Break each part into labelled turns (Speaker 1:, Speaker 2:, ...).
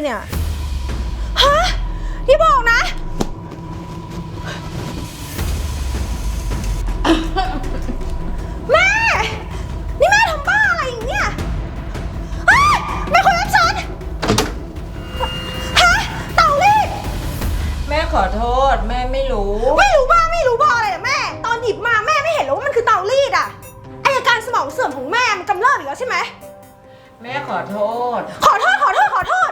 Speaker 1: อะไรเนี่ย ฮะที่บอกนะ แม่ นี่แม่ทำบ้าอะไรอย่างเนี่ยเฮ้ยแม่คุยกับฉัน ฮะเต่ารีด
Speaker 2: แม่ขอโทษ แม่ไม่รู้
Speaker 1: ไม่รู้บ้าไม่รู้บ้าอะไรอะแม่ ตอนหยิบมาแม่ไม่เห็นหรอกว่ามันคือเต่ารีดอะไออาการสมองเสื่อมของแม่มันกำเริบอีกแล้วใช่ไหม
Speaker 2: แม่ขอโทษ
Speaker 1: ขอโทษขอโทษขอโทษ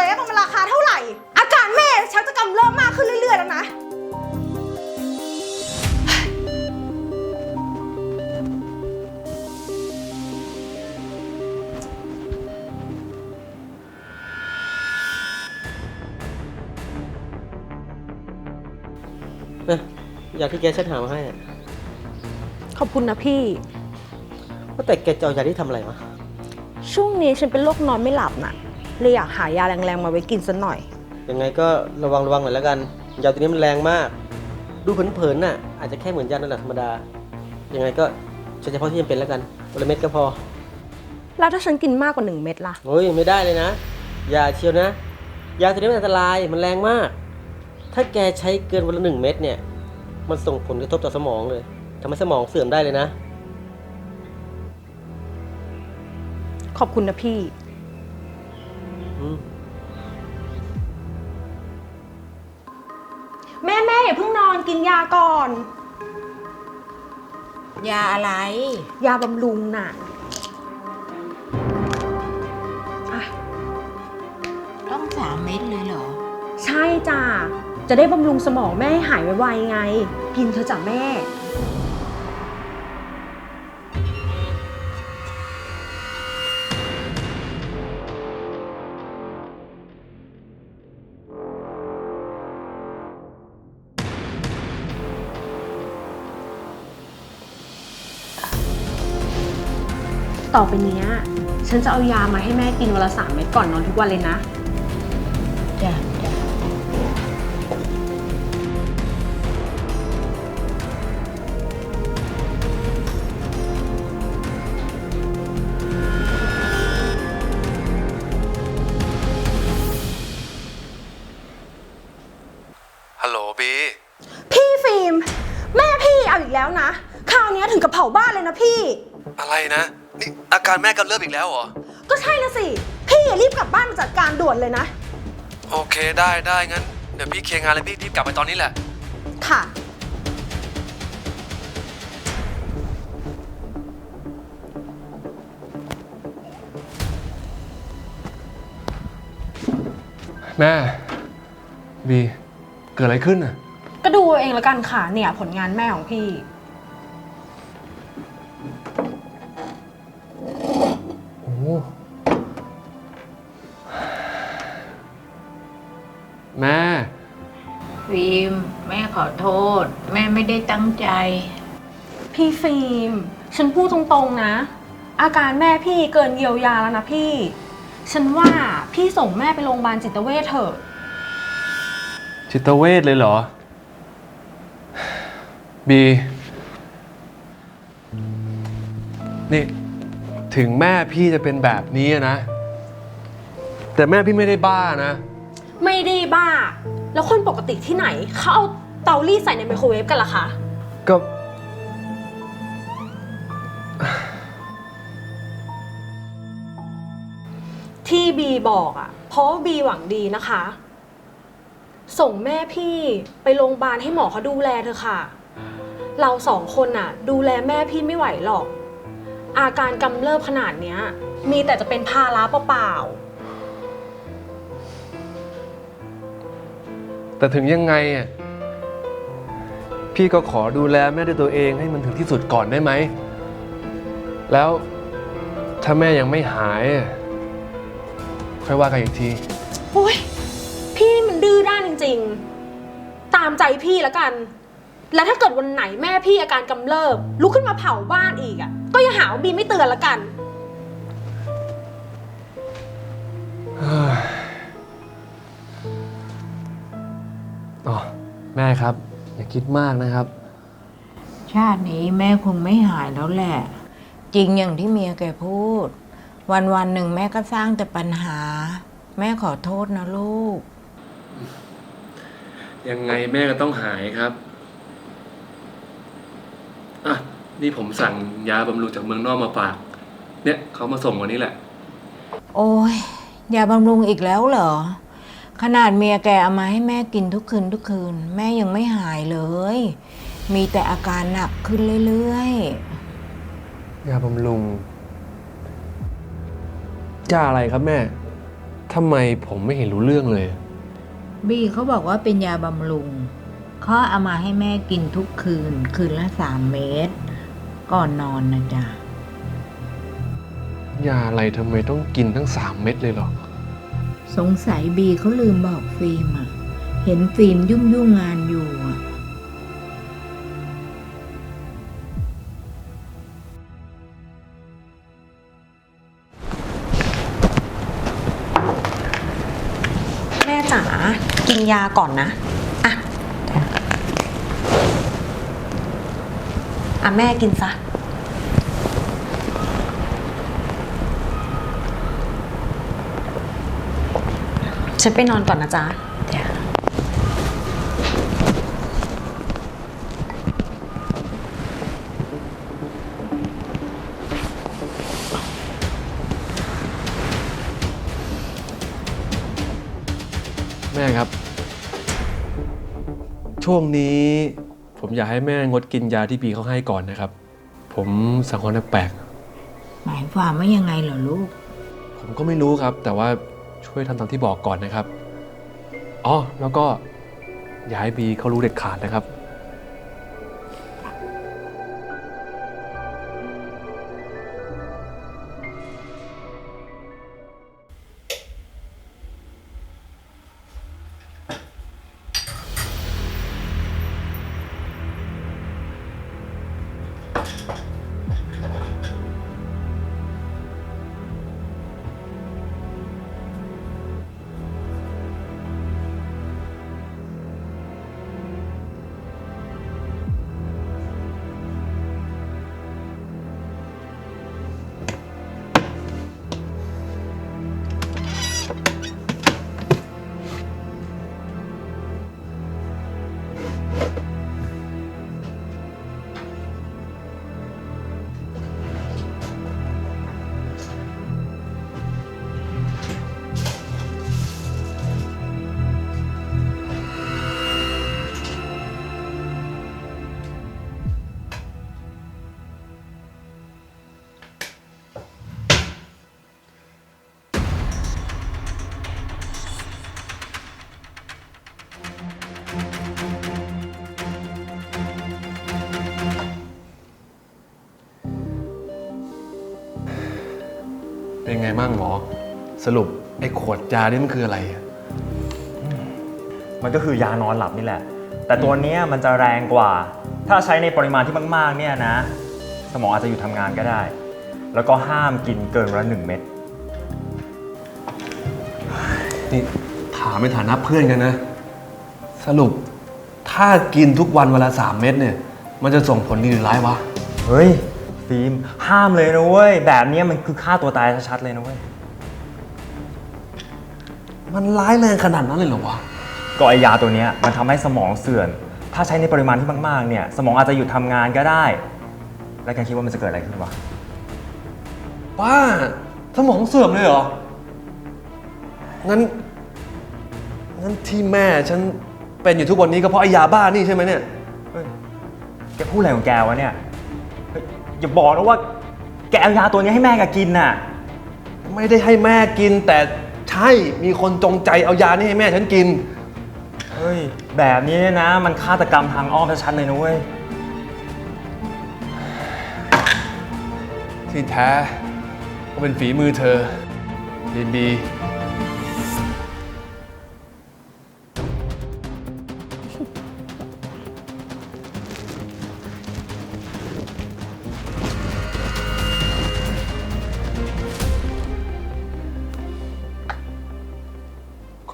Speaker 1: รีดกับไมโครเวฟมันราคาเท่าไหร่ อาการแม่ชักจะกำเริบมากขึ้นเรื่อยๆแล้วนะ
Speaker 3: นะยาที่แกฉันหามาให้อะ
Speaker 1: ขอบคุณนะพี่
Speaker 3: ว่าแต่แกจะเอายาที่ทำอะไรวะ
Speaker 1: ช่วงนี้ฉันเป็นโรคนอนไม่หลับน่ะ เลยอยากหายาแรงๆมาไว้กินสักหน่อย
Speaker 3: ยังไงก็ระวังระวังหน่อยแล้วกัน ยาตัวนี้มันแรงมาก ดูเผินๆน่ะ อาจจะแค่เหมือนยานั่นแหละธรรมดา ยังไงก็ใช้เฉพาะที่จำเป็นแล้วกันวันละเม็ดก็พอ
Speaker 1: แล้วถ้าฉันกินมากกว่าหนึ่งเม็ดล่ะ
Speaker 3: โอ้ยไม่ได้เลยนะอย่าเชียวนะ ยาตัวนี้มันอันตรายมันแรงมาก ถ้าแกใช้เกินวันละหนึ่งเม็ดเนี่ย มันส่งผลกระทบต่อสมองเลยทำให้สมองเสื่อมได้เลยนะ
Speaker 1: ขอบคุณนะพี่
Speaker 3: อืม
Speaker 1: แม่แม่อย่าเพิ่งนอนกินยาก่อน
Speaker 2: ยาอะไร
Speaker 1: ยาบำรุงน่ะอะ
Speaker 2: ต้องสามเม็ดเลยเหรอ
Speaker 1: ใช่จ้ะจะได้บำรุงสมองแม่ให้หายไวๆไง กินเธอะจ้ะแม่ ต่อไปเนี้ย ฉันจะเอายามาให้แม่กินวันละสามเม็ดก่อนนอนทุกวันเลยนะ
Speaker 2: จ้ะ
Speaker 1: แล้วเห
Speaker 4: รอ
Speaker 1: ก็ใช่นะสิ พี่อย่ารีบกลับบ้านมาจัดการด่วนเลยนะ
Speaker 4: โอเคได้ได้งั้น เดี๋ยวพี่เคลียร์งานแล้วพี่รีบกลับไปตอนนี้แหละ
Speaker 1: ค่ะ
Speaker 4: แม่บีเกิดอะไรขึ้นอะ
Speaker 1: ก็ดูเอาเองแล้วกันค่ะเนี่ยผลงานแม่ของพี่
Speaker 2: ไม่ได้ตั้งใจ
Speaker 1: พี่ฟิล์ม ฉันพูดตรงๆนะ อาการแม่พี่เกินเยียวยาแล้วนะพี่ ฉันว่าพี่ส่งแม่ไปโรงพยาบาลจิตเวชเถอะ
Speaker 4: จิตเวชเลยเหรอ บี นี่ ถึงแม่พี่จะเป็นแบบนี้อะนะ แต่แม่พี่ไม่ได้บ้านะ
Speaker 1: ไม่ได้บ้า แล้วคนปกติที่ไหนเขาเอาเตารีดใส่ในไมโครเวฟกันล่ะคะ
Speaker 4: ก็
Speaker 1: ที่บีบอกอะ่ะ เพราะว่าบีหวังดีนะคะ ส่งแม่พี่ไปโรงพยาบาลให้หมอเขาดูแลเธอะค่ะ เราสองคนน่ะ ดูแลแม่พี่ไม่ไหวหรอก อาการกำเริบขนาดเนี้ย มีแต่จะเป็นภาระเปล่า
Speaker 4: แต่ถึงยังไงอะ พี่ก็ขอดูแลแม่ด้วยตัวเองให้มันถึงที่สุดก่อนได้ไหม แล้วถ้าแม่ยังไม่หายอะค่อยว่ากันอีกที
Speaker 1: ๆโอ้ยพี่นี่มันดื้อด้านจริง ๆ ตามใจพี่แล้วกัน แล้วถ้าเกิดวันไหนแม่พี่อาการกำเริบลุกขึ้นมาเผาบ้านอีกอะ่ะ ก็อย่าหาว่าบีไม่เตือนละกัน
Speaker 4: อ๋อ แม่ครับอย่า คิดมากนะครับ
Speaker 2: ชาตินี้แม่คงไม่หายแล้วแหละ จริงอย่างที่เมียแกพูด วันวันๆหนึ่งแม่ก็สร้างแต่ปัญหา แม่ขอโทษนะลูก
Speaker 4: ยังไงแม่ก็ต้องหายครับอะนี่ผมสั่งยาบำรุงจากเมืองนอกมาฝาก เนี่ยเขามาส่งวันนี้แหละ
Speaker 2: โอ้ยยาบำรุงอีกแล้วเหรอ ขนาดเมียแกเอามาให้แม่กินทุกคืนทุกคืน แม่ยังไม่หายเลย มีแต่อาการหนักขึ้นเรื่อยๆ
Speaker 4: ยาบำรุงยาอะไรครับแม่ทำไมผมไม่เห็นรู้เรื่องเลย
Speaker 2: บีเขาบอกว่าเป็นยาบำรุงเขาเอามาให้แม่กินทุกคืน คืนละสามเม็ดก่อนนอนนะจ๊ะ
Speaker 4: ยาอะไรทำไมต้องกินทั้งสามเม็ดเลยเหรอ
Speaker 2: สงสัยบีเขาลืมบอกฟิล์มอะเห็นฟิล์มยุ่งยุ่งๆงานอยู่อะ
Speaker 1: แม่จ๋ากินยาก่อนนะ อะ อะ แม่กินซะ ฉันไปนอนก่อนนะจ๊ะ
Speaker 4: แม่ครับ ช่วงนี้ผมอยากให้แม่งดกินยาที่ปีเขาให้ก่อนนะครับ ผมสังหรณ์แปลก
Speaker 2: หมายความว่ายังไงเหรอลูก
Speaker 4: ๆผมก็ไม่รู้ครับ แต่ว่า ช่วยทำตามที่บอกก่อนนะครับ อ๋อ แล้วก็อย่าให้บีเขารู้เด็ดขาดนะครับ ไงบ้างหมอ สรุปไอ้ขวดยานี่มันคืออะไรอะ
Speaker 5: มันก็คือยานอนหลับนี่แหละ แต่ตัวเนี้ยมันจะแรงกว่า ถ้าใช้ในปริมาณที่มากๆเนี่ยนะ สมองอาจจะอยู่ทำงานก็ได้ แล้วก็ห้ามกินเกินวันละหนึ่งเม็ด
Speaker 4: นี่ถามในฐานะเพื่อนกันนะ สรุปถ้ากินทุกวันเวนลาสามเม็ดเนี่ย มันจะส่งผลดีหรือร้ายวะ
Speaker 5: เฮ้ย ฟิล์มห้ามเลยนะเว้ย แบบเนี้ยมันคือฆ่าตัวตายชัดๆเลยนะเว้ย
Speaker 4: มันร้ายแรงขนาดนั้นเลยเหรอวะ
Speaker 5: ก็ไอยาตัวเนี้ยมันทำให้สมองเสื่อม ถ้าใช้ในปริมาณที่มากๆ เนี่ย สมองอาจจะหยุดทำงานก็ได้ แล้วแกคิดว่ามันจะเกิดอะไรขึ้นวะ
Speaker 4: ป้า สมองเสื่อมเลยเหรอ งั้น งั้นที่แม่ฉันเป็นอยู่ทุกวันนี้ก็เพราะไอ้ยาบ้านี่ใช่ไหมเนี่ย
Speaker 5: เฮ้ยแกพูดอะไรของแกวะเนี่ยเฮ้ย อย่าบอกนะว่าแกเอายาตัวนี้ให้แม่แกกินน่ะ
Speaker 4: ไม่ได้ให้แม่กิน แต่ใช่มีคนจงใจเอายานี่ให้แม่ฉันกิน
Speaker 5: เฮ้ย แบบนี้เนี่ยนะ มันฆาตกรรมทางอ้อมชัดๆเลยนะเว้ย
Speaker 4: ที่แท้ก็เป็นฝีมือเธอยินดี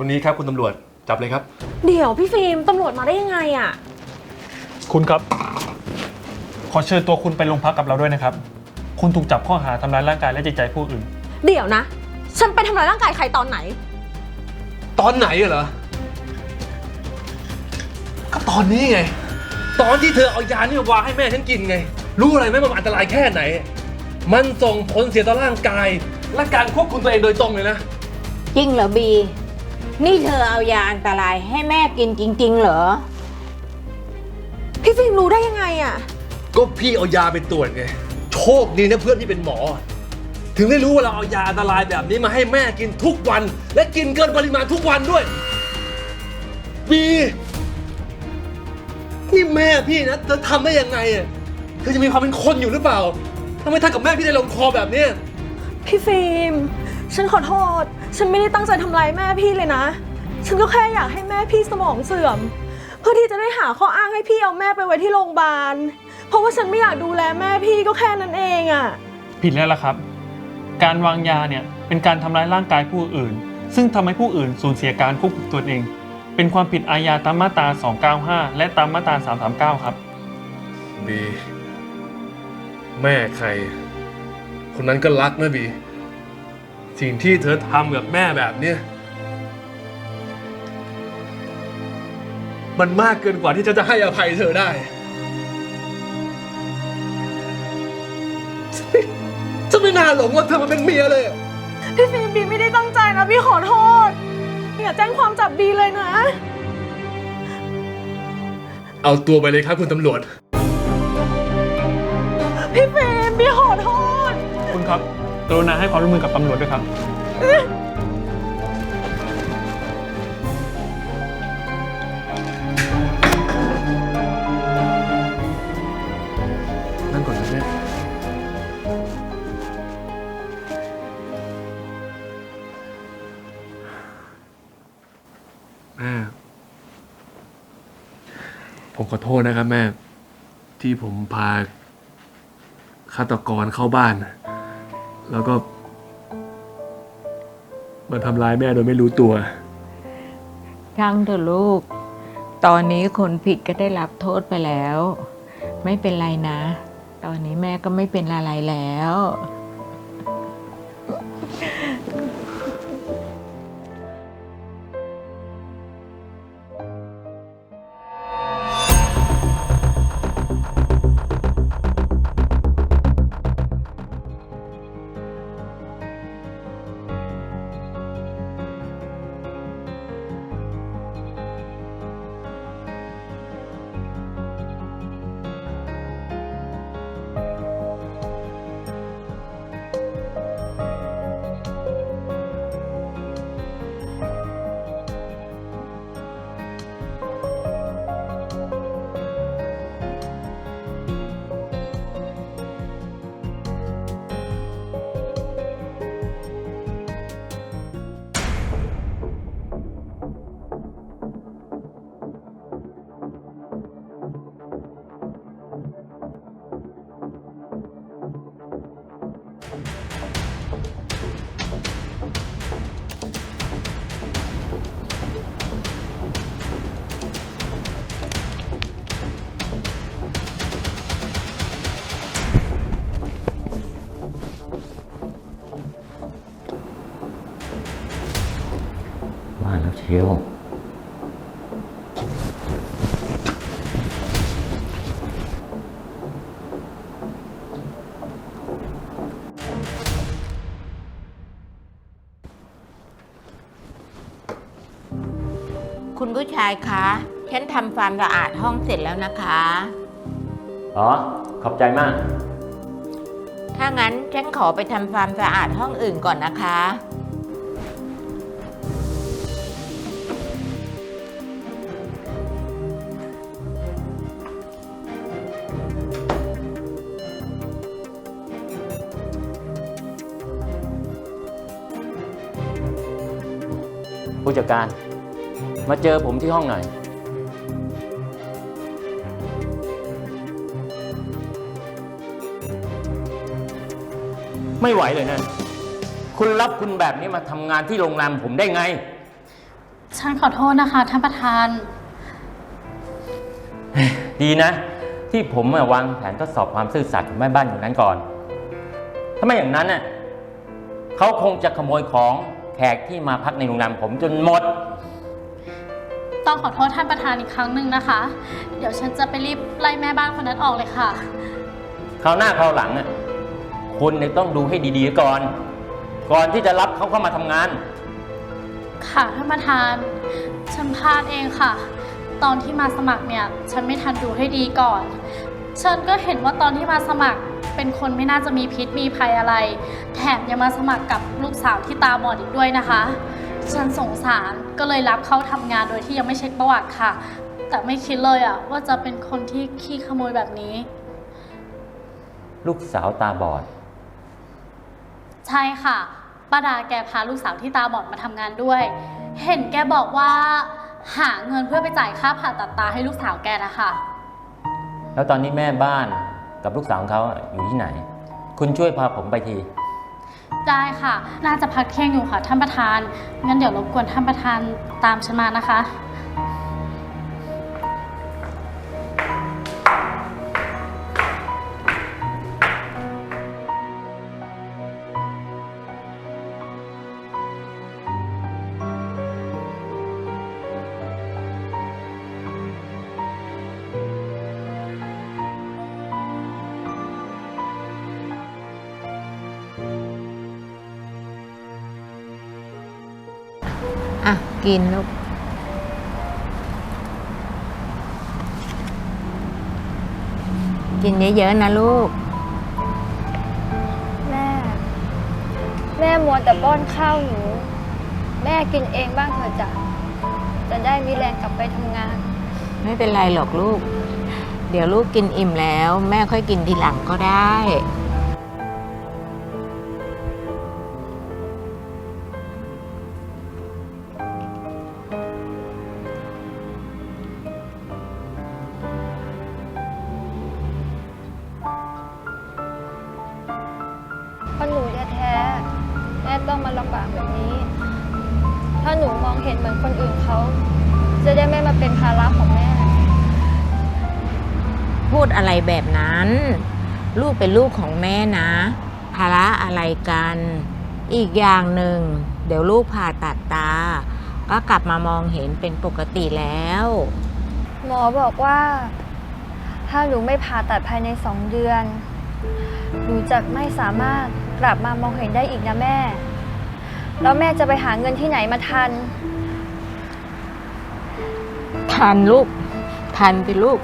Speaker 4: คนนี้ครับคุณตำรวจจับเลยครับ
Speaker 1: เดี๋ยวพี่ฟิล์มตำรวจมาได้ยังไงอะ
Speaker 6: คุณครับ ขอเชิญตัวคุณไปโรงพักกับเราด้วยนะครับ คุณถูกจับข้อหาทำร้ายร่างกายและจิตใจผู้อื่น
Speaker 1: เดี๋ยวนะ ฉันไปทำร้ายร่างกายใครตอนไหน
Speaker 4: ตอนไหนอะเหรอ ก็ตอนนี้ไง ตอนที่เธอเอายานี่มาวางให้แม่ฉันกินไง รู้อะไรไหมว่ามันอันตรายแค่ไหน มันส่งผลเสียต่อร่างกาย และการควบคุมตัวเองโดยตรงเลยนะ
Speaker 2: จริงเหรอบี นี่เธอเอายาอันตรายให้แม่กินจริง ๆ เหรอ
Speaker 1: พี่ฟิล์มรู้ได้ยังไงอะ
Speaker 4: ก็พี่เอายาไปตรวจไง โชคดีนะเพื่อนที่เป็นหมอ ถึงได้รู้ว่าเราเอายาอันตรายแบบนี้มาให้แม่กินทุกวัน และกินเกินปริมาณทุกวันด้วยบีนี่แม่พี่นะเธอทำได้ยังไงอะเธอจะมีความเป็นคนอยู่หรือเปล่าทำไมท่านกับแม่พี่ได้ลงคอแบบเนี้ย
Speaker 1: พี่ฟิล์ม ฉันขอโทษ ฉันไม่ได้ตั้งใจทำร้ายแม่พี่เลยนะ ฉันก็แค่อยากให้แม่พี่สมองเสื่อม เพื่อที่จะได้หาข้ออ้างให้พี่เอาแม่ไปไว้ที่โรงพยาบาล เพราะว่าฉันไม่อยากดูแลแม่พี่ก็แค่นั้นเองอะ
Speaker 6: ผิดแล้วล่ะครับ การวางยาเนี่ยเป็นการทำร้ายร่างกายผู้อื่น ซึ่งทำให้ผู้อื่นสูญเสียการควบคุมตัวเอง เป็นความผิดอาญาตามมาตรา 295 และตามมาตรา 339 ครับ
Speaker 4: บี แม่ใคร คนนั้นก็รักนะบี สิ่งที่เธอทำกับแม่แบบเนี้ยมันมากเกินกว่าที่ฉันจะให้อภัยเธอได้ ฉันไม่น่าหลงว่าเธอมาเป็นเมียเลยอะ
Speaker 1: พี่ฟิล์มบีไม่ได้ตั้งใจนะพี่ขอโทษอย่าแจ้งความจับบีเลยนะ
Speaker 4: เอาตัวไปเลยครับคุณตำรวจ
Speaker 1: พี่ฟิล์มบีขอโทษ
Speaker 6: คุณครับ กรุณาให้ความร่วมมือกับตำรวจด้วยครับ
Speaker 4: นั่งก่อนนะแม่แม่ ผมขอโทษนะครับแม่ ที่ผมพาฆาตกรเข้าบ้าน แล้วก็มาทำร้ายแม่โดยไม่รู้ตัว
Speaker 2: ช่างเถอะลูก ตอนนี้คนผิดก็ได้รับโทษไปแล้ว ไม่เป็นไรนะ ตอนนี้แม่ก็ไม่เป็นอะไรแล้ว ผู้ชายคะ ฉันทำความสะอาดห้องเสร็จแล้วนะคะ
Speaker 7: อ๋อ ขอบใจมาก
Speaker 2: ถ้างั้นฉันขอไปทำความสะอาดห้องอื่นก่อนนะคะ
Speaker 7: ผู้จัดการ มาเจอผมที่ห้องหน่อย ไม่ไหวเลยนะ คุณรับคุณแบบนี้มาทำงานที่โรงแรมผมได้ไง
Speaker 8: ฉันขอโทษนะคะท่านประธาน
Speaker 7: ดีนะ ที่ผมอะวางแผนทดสอบความซื่อสัตย์ของแม่บ้านอย่างนั้นก่อน ถ้าไม่อย่างนั้นน่ะเขาคงจะขโมยของแขกที่มาพักในโรงแรมผมจนหมด
Speaker 8: ต้องขอโทษท่านประธานอีกครั้งหนึ่งนะคะ เดี๋ยวฉันจะไปรีบไล่แม่บ้านคนนั้นออกเลยค่ะ
Speaker 7: คราวหน้าคราวหลังอะคุณเนี่ยต้องดูให้ดีๆก่อน ก่อนที่จะรับเขาเข้ามาทำงาน
Speaker 8: ค่ะท่านประธาน ฉันพลาดเองค่ะ ตอนที่มาสมัครเนี่ย ฉันไม่ทันดูให้ดีก่อน ฉันก็เห็นว่าตอนที่มาสมัครเป็นคนไม่น่าจะมีพิษมีภัยอะไร แถมยังมาสมัครกับลูกสาวที่ตาบอดอีกด้วยนะคะ ฉันสงสารก็เลยรับเข้าทำงานโดยที่ยังไม่เช็คประวัติค่ะ แต่ไม่คิดเลยอะว่าจะเป็นคนที่ขี้ขโมยแบบนี้
Speaker 7: ลูกสาวตาบอด
Speaker 8: ใช่ค่ะป้าดาแกพาลูกสาวที่ตาบอดมาทำงานด้วย เห็นแกบอกว่า หาเงินเพื่อไปจ่ายค่าผ่าตัดตาให้ลูกสาวแกนะคะ
Speaker 7: แล้วตอนนี้แม่บ้านกับลูกสาวของเขาอะอยู่ที่ไหน คุณช่วยพาผมไปที
Speaker 8: ได้ค่ะ น่าจะพักเที่ยงอยู่ค่ะท่านประธาน งั้นเดี๋ยวรบกวนท่านประธานตามฉันมานะคะ
Speaker 2: กินลูกกินเยอะๆนะลูก
Speaker 9: แม่ แม่มัวแต่ป้อนข้าวหนู แม่กินเองบ้างเถอะจ้ะจะได้มีแรงกลับไปทำงาน
Speaker 2: ไม่เป็นไรหรอกลูก เดี๋ยวลูกกินอิ่มแล้ว แม่ค่อยกินทีหลังก็ได้
Speaker 9: ลูกเป็น
Speaker 2: ลูกของแม่นะ ภาระอะไรกัน อีกอย่างหนึ่ง เดี๋ยวลูกผ่าตัดตา ก็กลับมามองเห็นเป็นปกติแล้ว
Speaker 9: หมอบอกว่า ถ้าหนูไม่ผ่าตัดภายในสองเดือน หนูจะไม่สามารถกลับมามองเห็นได้อีกนะแม่ แล้วแม่จะไปหาเงินที่ไหนมาทัน
Speaker 2: ทันลูก ทันไปลูก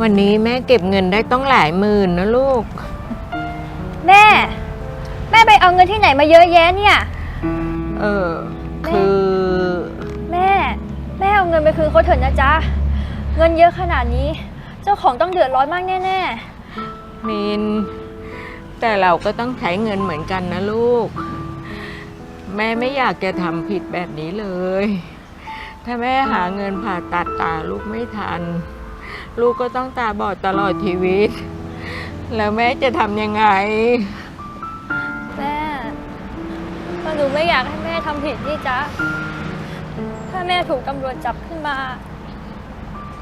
Speaker 2: วันนี้แม่เก็บเงินได้ต้องหลายหมื่นนะลูก
Speaker 9: แม่ แม่ไปเอาเงินที่ไหนมาเยอะแยะเนี่ย
Speaker 2: เออ คือ
Speaker 9: แม่ แม่เอาเงินไปคืนเขาเถอะนะจ๊ะ เงินเยอะขนาดนี้ เจ้าของต้องเดือดร้อนมากแน่
Speaker 2: มิน แต่เราก็ต้องใช้เงินเหมือนกันนะลูก แม่ไม่อยากจะทำผิดแบบนี้เลย ถ้าแม่หาเงินผ่าตัดตาลูกไม่ทัน ลูกก็ต้องตาบอดตลอดชีวิต แล้วแม่จะทำยังไง
Speaker 9: ๆแม่ก็หนูไม่อยากให้แม่ทำผิดนี่จ๊ะ ถ้าแม่ถูกตำรวจจับขึ้นมา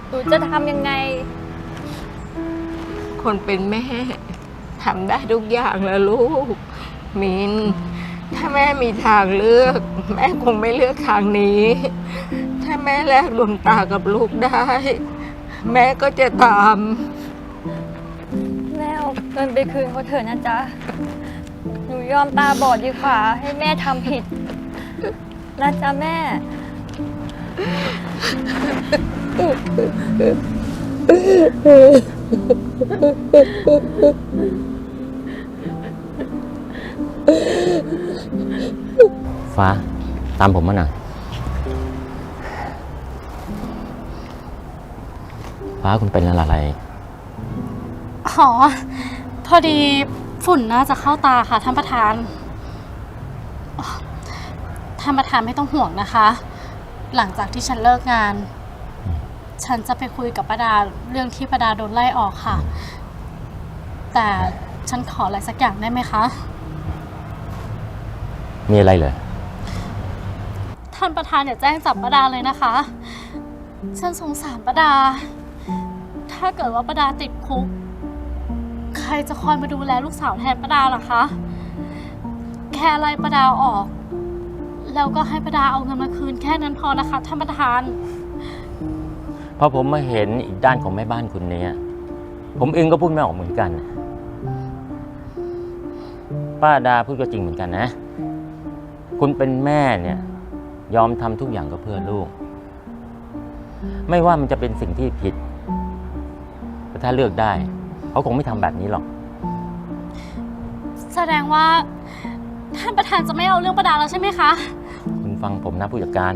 Speaker 9: หนูจะทำยังไง
Speaker 2: คนเป็นแม่ทำได้ทุกอย่างแล้วลูก มิน ถ้าแม่มีทางเลือก แม่คงไม่เลือกทางนี้ ถ้าแม่แลกดวงตากับลูกได้ แม่ก็จะตาม
Speaker 9: แม่เอาเงินไปคืนเขาเถอะนะจ๊ะ หนูยอมตาบอดดีกว่า ให้แม่ทำผิดนะจ๊ะแม่
Speaker 7: ฟ้าตามผมมาหน่อย ฟ้าคุณเป็นอะไร
Speaker 8: อ๋อ พอดีฝุ่นน่าจะเข้าตาค่ะท่านประธานอ๋อท่านประธานไม่ต้องห่วงนะคะ หลังจากที่ฉันเลิกงาน ฉันจะไปคุยกับป้าดาเรื่องที่ป้าดาโดนไล่ออกค่ะ แต่ฉันขออะไรสักอย่างได้ไหมคะ
Speaker 7: มีอะไรเหรอ
Speaker 8: ท่านประธานอย่าแจ้งจับป้าดาเลยนะคะ ฉันสงสารป้าดา ถ้าเกิดว่าประดาติดคุก ใครจะคอยมาดูแลลูกสาวแทนประดาล่ะคะ แค่ไล่ประดาออก แล้วก็ให้ประดาเอาเงินมาคืนแค่นั้นพอนะคะท่านประธาน
Speaker 7: พอผมมาเห็นอีกด้านของแม่บ้านคุณเนี่ยผมเองก็พูดไม่ออกเหมือนกัน ป้าดาพูดก็จริงเหมือนกันนะ คุณเป็นแม่เนี่ย ยอมทำทุกอย่างก็เพื่อลูก ไม่ว่ามันจะเป็นสิ่งที่ผิด ถ้าเลือกได้เขาคงไม่ทำแบบนี้หรอก
Speaker 8: แสดงว่า ท่านประธานจะไม่เอาเรื่องประดาแล้วใช่ไหมคะ
Speaker 7: คุณฟังผมนะผู้จัดการ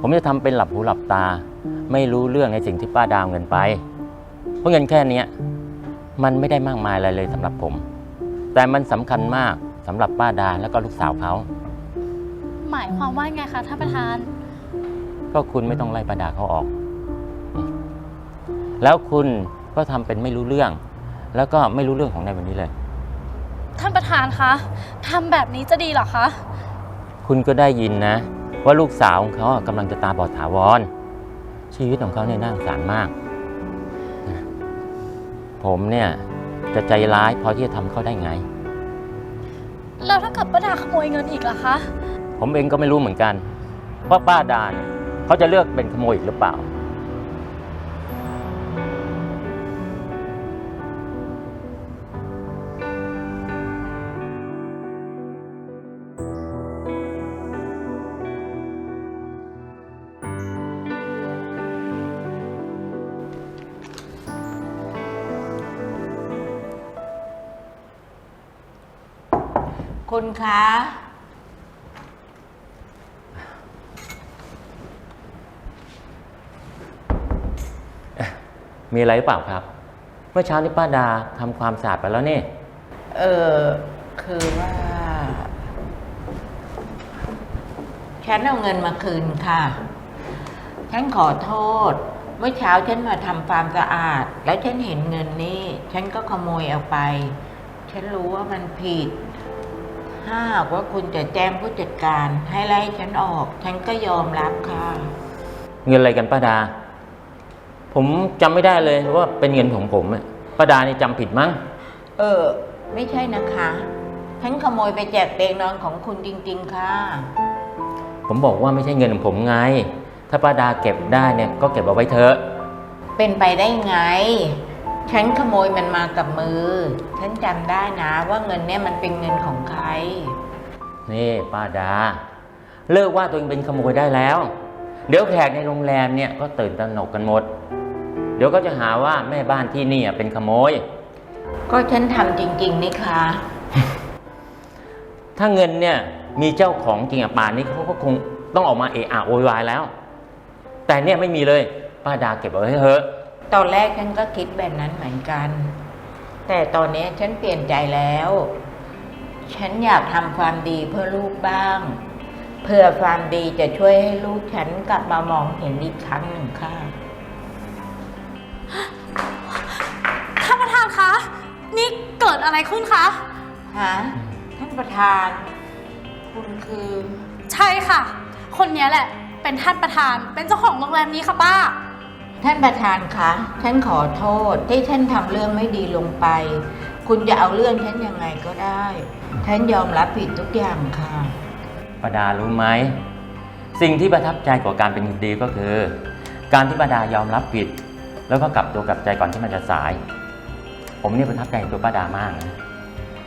Speaker 7: ผมจะทำเป็นหลับหูหลับตา ไม่รู้เรื่องในสิ่งที่ป้าดาวเงินไป เพราะเงินแค่เนี้ยมันไม่ได้มากมายอะไรเลยสำหรับผม แต่มันสำคัญมากสำหรับป้าดาแล้วก็ลูกสาวเขา
Speaker 8: หมายความว่าไงคะท่านประธาน
Speaker 7: ก็คุณไม่ต้องไล่ป้าดาเขาออก แล้วคุณ ก็ทำเป็นไม่รู้เรื่อง แล้วก็ไม่รู้เรื่องของในวันนี้เลย
Speaker 8: ท่านประธานคะทำแบบนี้จะดีเหรอคะ
Speaker 7: คุณก็ได้ยินนะ ว่าลูกสาวของเขากำลังจะตาบอดถาวร ชีวิตของเขาเนี่ยน่าสงสารมากนะผมเนี่ยจะใจร้ายพอที่จะทำเขาได้ไง
Speaker 8: แล้วถ้าเกิดประดาขโมยเงินอีกล่ะคะ
Speaker 7: ผมเองก็ไม่รู้เหมือนกันว่าป้าดาเนี่ยเขาจะเลือกเป็นขโมยอีกหรือเปล่า
Speaker 2: คุณคะ
Speaker 7: มีอะไรหรือเปล่าครับ เมื่อเช้านี้ป้าดาทำความสะอาดไปแล้วนี่
Speaker 2: เออ คือว่า ฉันเอาเงินมาคืนค่ะ ฉันขอโทษ เมื่อเช้าฉันมาทำความสะอาด แล้วฉันเห็นเงินนี่ ฉันก็ขโมยเอาไป ฉันรู้ว่ามันผิด ถ้าหากว่าคุณจะแจ้งผู้จัดการให้ไล่ฉันออก ฉันก็ยอมรับค่ะ
Speaker 7: เงินอะไรกันป้าดา ผมจำไม่ได้เลยว่าเป็นเงินของผมอะป้าดานี่จำผิดมั้ง
Speaker 2: เออ ไม่ใช่นะคะ ฉันขโมยไปแจกเตียงนอนของคุณจริง ๆ ค่ะ
Speaker 7: ผมบอกว่าไม่ใช่เงินของผมไง ถ้าป้าดาเก็บได้เนี่ยก็เก็บเอาไว้เถอะ
Speaker 2: เป็นไปได้ไง ฉันขโมยมันมากับมือ ฉันจำได้นะว่าเงินเนี่ยมันเป็นเงินของใคร
Speaker 7: นี่ป้าดา เลิกว่าตัวเองเป็นขโมยได้แล้ว เดี๋ยวแขกในโรงแรมเนี่ยก็ตื่นตระหนกกันหมด เดี๋ยวก็จะหาว่าแม่บ้านที่นี่อะเป็นขโมย
Speaker 2: ก็ฉันทำจริงๆนี่คะ
Speaker 7: ถ้าเงินเนี่ยมีเจ้าของจริงอะป่านนี้เขาก็คงต้องออกมาเอะอะโวยวายแล้ว แต่เนี่ยไม่มีเลย ป้าดาเก็บเอาไว้ให้เถอะ
Speaker 2: ตอนแรกฉันก็คิดแบบนั้นเหมือนกัน แต่ตอนนี้ฉันเปลี่ยนใจแล้ว ฉันอยากทำความดีเพื่อลูกบ้าง เพื่อความดีจะช่วยให้ลูกฉันกลับมามองเห็นอีกครั้งหนึ่งค่ะ
Speaker 8: ท่านประธานคะ นี่เกิดอะไรขึ้นคะ
Speaker 2: ฮะ ท่านประธาน คุณคือ
Speaker 8: ใช่ค่ะ คนนี้แหละ เป็นท่านประธาน เป็นเจ้าของโรงแรมนี้ค่ะป้า
Speaker 2: ท่านประธานคะฉันขอโทษที่ฉันทำเรื่องไม่ดีลงไป คุณจะเอาเรื่องฉันยังไงก็ได้ฉันยอมรับผิดทุกอย่างค่ะ
Speaker 7: ป้าดารู้ไหม สิ่งที่ประทับใจกว่าการเป็นคนดีก็คือ การที่ป้าดายอมรับผิด แล้วก็กลับตัวกลับใจก่อนที่มันจะสาย ผมเนี่ยประทับใจในตัวป้าดามากนะ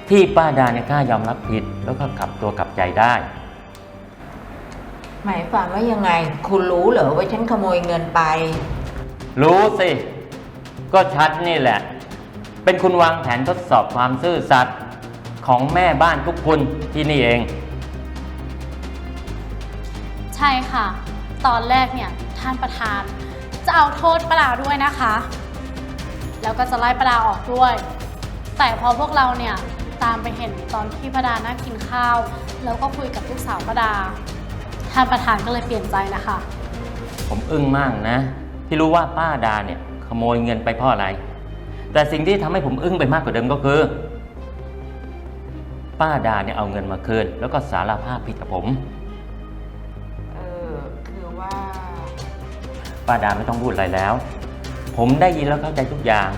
Speaker 7: ที่ป้าดาเนี่ยกล้ายอมรับผิด แล้วก็กลับตัวกลับใจได้
Speaker 2: หมายความว่ายังไง คุณรู้เหรอว่าฉันขโมยเงินไป
Speaker 7: รู้สิ ก็ชัดนี่แหละ เป็นคุณวางแผนทดสอบความซื่อสัตย์ของแม่บ้านทุกคนที่นี่เอง
Speaker 8: ใช่ค่ะ ตอนแรกเนี่ยท่านประธาน จะเอาโทษประดาด้วยนะคะ แล้วก็จะไล่ประดาออกด้วย แต่พอพวกเราเนี่ยตามไปเห็นตอนที่ประดานั่งกินข้าว แล้วก็คุยกับลูกสาวประดาท่านประธานก็เลยเปลี่ยนใจนะคะ
Speaker 7: ผมอึ้งมากนะ ที่รู้ว่าป้าดาเนี่ยขโมยเงินไปเพราะอะไร แต่สิ่งที่ทำให้ผมอึ้งไปมากกว่าเดิมก็คือ ป้าดาเนี่ยเอาเงินมาคืน แล้วก็สารภาพผิดกับผม
Speaker 2: เออคือว่า
Speaker 7: ป้าดาไม่ต้องพูดอะไรแล้ว ผมได้ยินแล้วเข้าใจทุกอย่าง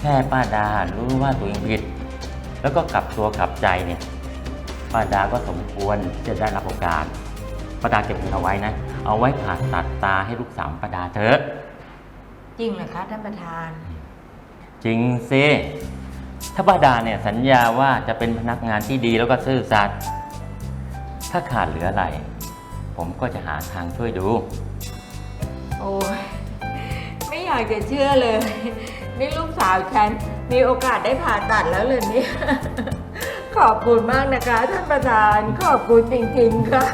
Speaker 7: แค่ป้าดารู้ว่าตัวเองผิด แล้วก็กลับตัวกลับใจเนี่ย ป้าดาก็สมควรที่จะได้รับโอกาส ป้าดาเก็บเงินเอาไว้นะ เอาไว้ผ่าตัดตาให้ลูกสาวป้าดาเถอะ
Speaker 2: จริงเหรอคะท่านประธาน
Speaker 7: จริงสิถ้าป้าดาเนี่ยสัญญาว่าจะเป็นพนักงานที่ดีแล้วก็ซื่อสัตย์ ถ้าขาดเหลืออะไร ผมก็จะหาทางช่วยดู
Speaker 2: โอ้ยไม่อยากจะเชื่อเลย นี่ลูกสาวฉันมีโอกาสได้ผ่าตัดแล้วเลยเนี่ย ขอบคุณมากนะคะท่านประธาน ขอบคุณจริงๆค่ะ